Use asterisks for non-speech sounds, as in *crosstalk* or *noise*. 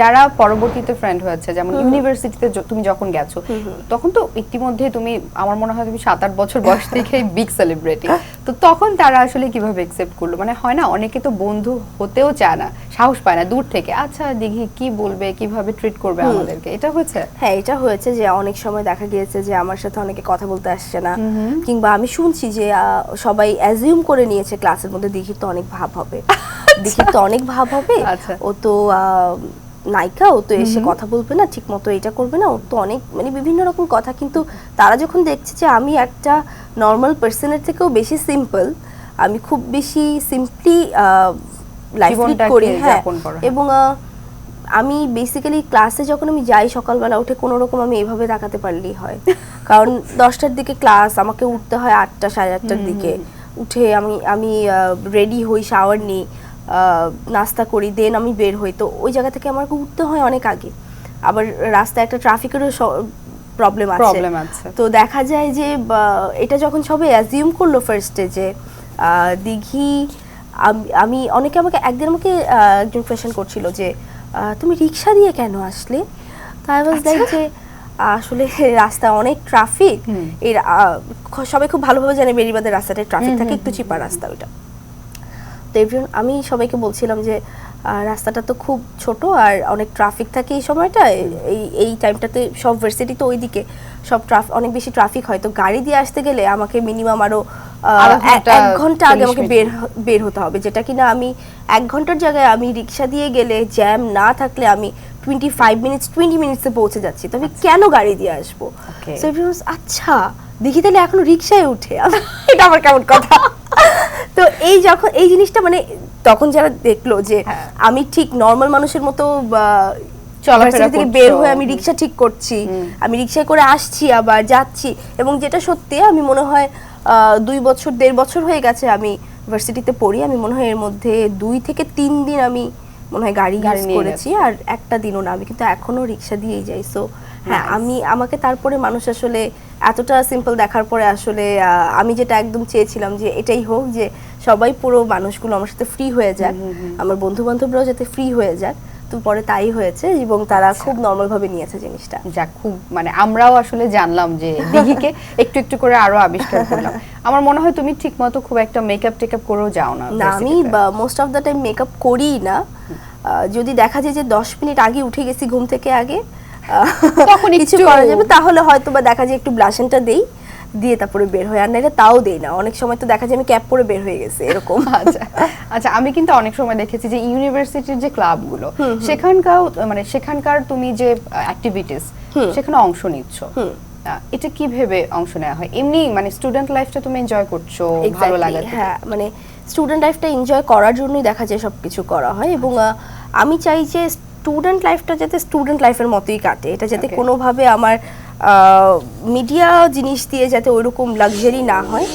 যারা পরবর্তীতে ফ্রেন্ড হয়েছে যেমন ইউনিভার্সিটিতে তুমি যখন গেছো তখন তো ইতিমধ্যে তুমি আমার মনে হয় তুমি সাত আট বছর বয়স থেকে বিগ সেলিব্রিটি তো তখন তারা আসলে কীভাবে একসেপ্ট করল? মানে হয় না অনেকে তো বন্ধু হতেও চায় না সাহস পায় না দূর থেকে আচ্ছা দেখি কি বলবে কীভাবে ট্রিট করবে আমাদেরকে? এটা হয়েছে? হ্যাঁ এটা হয়েছে যে অনেক সময় দেখা গিয়েছে যে আমার সাথে অনেকে কথা বলতে আসছে না। কিংবা আমি শুনছি যে সবাই অ্যাজিউম করে নিয়েছে ক্লাসের মধ্যে দিঘির তো অনেক ভাব হবে। *laughs* দিঘির তো অনেক ভাব হবে। আচ্ছা। ও তো নায়িকা ও তো এসে কথা বলবে না ঠিক মতো এটা করবে না ওর তো অনেক মানে বিভিন্ন রকম কথা। কিন্তু তারা যখন দেখছে যে আমি একটা নর্মাল পার্সনের থেকেও বেশি সিম্পল আমি খুব বেশি সিম্পলি লাইফ লিড করি হ্যাঁ। এবং আহ, আমি বেসিক্যালি ক্লাসে যখন আমি যাই সকালবেলা উঠে কোনো রকম আমি এভাবে তাকাতে পারলেই হয়। *laughs* কারণ দশটার দিকে ক্লাস আমাকে উঠতে হয় আটটা সাড়ে আটটার দিকে। উঠে আমি আমি রেডি হই শাওয়ার নিই। নাস্তা করি দেন আমি বের হই। তো ওই জায়গা থেকে আমাকে উঠতে হয় অনেক আগে। আবার রাস্তায় একটা ট্রাফিকেরও প্রবলেম আছে। তো দেখা যায় যে এটা যখন সবাই অ্যাজিউম করল ফার্স্টে যে দিঘি আম- অনেকে আমাকে একদিন আমাকে একজন কোয়েশ্চেন করছিল যে তুমি রিক্সা দিয়ে কেন আসলে? তাই ওয়াজ লাইক যে আসলে রাস্তা অনেক ট্রাফিক এর আহ, সবাই খুব ভালোভাবে জানে বেরিবাদের রাস্তাটা ট্রাফিক থাকে একটু চিপা রাস্তা ওইটা। তো এভরিওয়ান আমি সবাইকে বলছিলাম যে রাস্তাটা তো খুব ছোট আর অনেক ট্রাফিক থাকে এই সময়টা এই এই টাইমটাতে সব ভার্সিটি তো ওইদিকে সব ট্রাফিক অনেক বেশি ট্রাফিক হয়। তো গাড়ি দিয়ে আসতে গেলে আমাকে মিনিমাম আরও আহ, আরও এক- ঘণ্টা, আগে আমাকে বের বের হতে হবে। যেটা কিনা আমি এক ঘণ্টার জায়গায় আমি রিক্সা দিয়ে গেলে জ্যাম না থাকলে আমি টোয়েন্টি ফাইভ মিনিটস টোয়েন্টি মিনিটসে পৌঁছে যাচ্ছি। তো আমি কেন গাড়ি দিয়ে আসব? আচ্ছা দেখি তাহলে এখনও রিক্সায় উঠে। *laughs* এটা আমার কেমন কথা। তো এই যখন এই জিনিসটা মানে তখন যারা দেখল যে হ্যাঁ। আমি ঠিক নর্মাল মানুষের মতো চলাফেরা থেকে বের হয়ে আমি রিক্সা ঠিক করছি আমি রিক্সায় করে আসছি আবার যাচ্ছি এবং যেটা সত্যি আমি মনে হয় আহ, দুই বছর দেড় বছর হয়ে গেছে আমি ভার্সিটিতে পড়ি আমি মনে হয় এর মধ্যে দুই থেকে তিন দিন আমি মনে হয় গাড়ি গাড়ি ইউজ করেছি আর একটা দিনও না আমি কিন্তু এখনও রিক্সা দিয়েই যাই। সো হ্যাঁ আমি আমাকে তারপরে মানুষ আসলে এতটা সিম্পল দেখার পরে আসলে আমি যেটা একদম চেয়েছিলাম যে এটাই হোক যে সবাই পুরো মানুষগুলো আমার সাথে ফ্রি হয়ে যাক আমার বন্ধু বান্ধবরাও যাতে ফ্রি হয়ে যাক তো পরে তাই হয়েছে এবং তারা আচ্ছা। খুব নর্মাল ভাবে নিয়েছে জিনিসটা। যাক খুব মানে আমরাও আসলে জানলাম যে দিঘিকে একটু একটু করে আরও আবিষ্কার করলাম। আমার মনে হয় তুমি ঠিক মতো খুব একটা মেকআপ টেকআপ করেও যাও না না আমি। Most of the time makeup করিই না। যদি দেখা যায় যে দশ মিনিট আগে উঠে গেছি ঘুম থেকে আগে তখন কিছু করা যাবে। তাহলে হয়তো বা দেখা যায় একটু ব্লাশনটা দেই দিয়ে তারপরে বের হয়ে আর নাইলে তাও দেই না। অনেক সময় তো দেখা যায় আমি ক্যাপ পরে বের হয়ে গেছি এরকম। *laughs* আচ্ছা আচ্ছা আমি কিন্তু অনেক সময় দেখেছি যে ইউনিভার্সিটির যে ক্লাবগুলো সেখানকার মানে সেখানকার তুমি যে অ্যাক্টিভিটিস সেখানে অংশ নিচ্ছ। এটা কি ভেবে অংশ নেওয়া হয়? এমনি মানে স্টুডেন্ট লাইফটা তুমি এনজয় করছ ভালো লাগে হ্যাঁ মানে স্টুডেন্ট লাইফটা এনজয় করার জন্যই দেখা যায় সব কিছু করা হয়। এবং আমি চাই যে স্টুডেন্ট লাইফটা যাতে স্টুডেন্ট লাইফের মতোই কাটে। এটা যাতে কোনোভাবে আমার মিডিয়া জিনিস দিয়ে যাতে ওইরকম লাক্সারি না হয়।